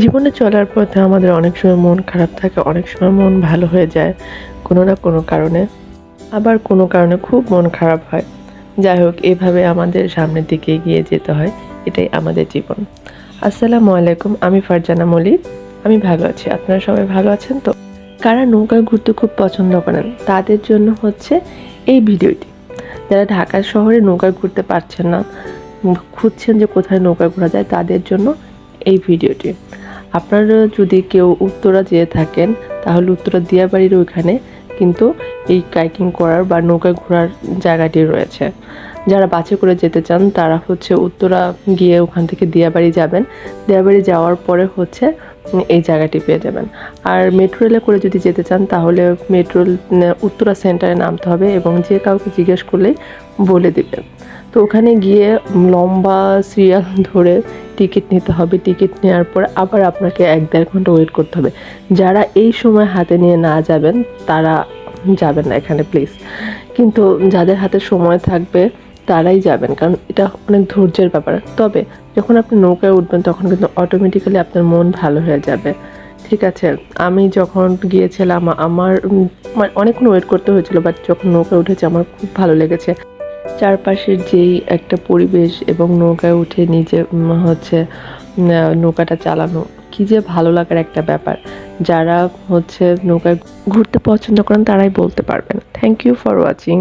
জীবনে চলার পথে আমাদের অনেক সময় মন খারাপ থাকে, অনেক সময় মন ভালো হয়ে যায় কোনো না কোনো কারণে। আবার কোনো কারণে খুব মন খারাপ হয়। যাই হোক, এভাবে আমাদের সামনের দিকে এগিয়ে যেতে হয়, এটাই আমাদের জীবন। আসসালামু আলাইকুম, আমি ফারজানা মলিক। আমি ভালো আছি। আপনারা সবাই ভালো আছেন তো? কারা নৌকায় ঘুরতে খুব পছন্দ করেন, তাদের জন্য হচ্ছে এই ভিডিওটি। যারা ঢাকা শহরে নৌকায় ঘুরতে পারছেন না, খুঁজছেন যে কোথায় নৌকায় ঘোরা যায়, তাদের জন্য এই ভিডিওটি। আপনারা যদি কেউ উত্তরা যেয়ে থাকেন, তাহলে উত্তরা দিয়াবাড়ির ওইখানে কিন্তু এই কাইকিং করার বা নৌকায় ঘোরার জায়গাটি রয়েছে। যারা বাসে করে যেতে চান, তারা হচ্ছে উত্তরা গিয়ে ওখান থেকে দিয়াবাড়ি যাবেন। দিয়াবাড়ি যাওয়ার পরে হচ্ছে এই জায়গাটি পেয়ে যাবেন। আর মেট্রো রেলে করে যদি যেতে চান, তাহলে মেট্রো উত্তরা সেন্টারে নামতে হবে এবং যে কাউকে জিজ্ঞেস করলেই বলে দিবে তো ওখানে গিয়ে লম্বা সিরিয়াল ধরে টিকিট নিতে হবে। টিকিট নেওয়ার পর আবার আপনাকে এক দেড় ঘণ্টা ওয়েট করতে হবে। যারা এই সময় হাতে নিয়ে না যাবেন, তারা যাবেন না এখানে প্লিজ কিন্তু যাদের হাতে সময় থাকবে তারাই যাবেন, কারণ এটা অনেক ধৈর্যের ব্যাপার। তবে যখন আপনি নৌকায় উঠবেন, তখন কিন্তু অটোমেটিক্যালি আপনার মন ভালো হয়ে যাবে। ঠিক আছে, আমি যখন গিয়েছিলাম, আমার মানে অনেকক্ষণ ওয়েট করতে হয়েছিল বাট যখন নৌকায় উঠেছে, আমার খুব ভালো লেগেছে। চারপাশের যেই একটা পরিবেশ এবং নৌকায় উঠে নিজে হচ্ছে নৌকাটা চালানো, কি যে ভালো লাগার একটা ব্যাপার। যারা হচ্ছে নৌকায় ঘুরতে পছন্দ করেন, তারাই বলতে পারবেন। Thank you for watching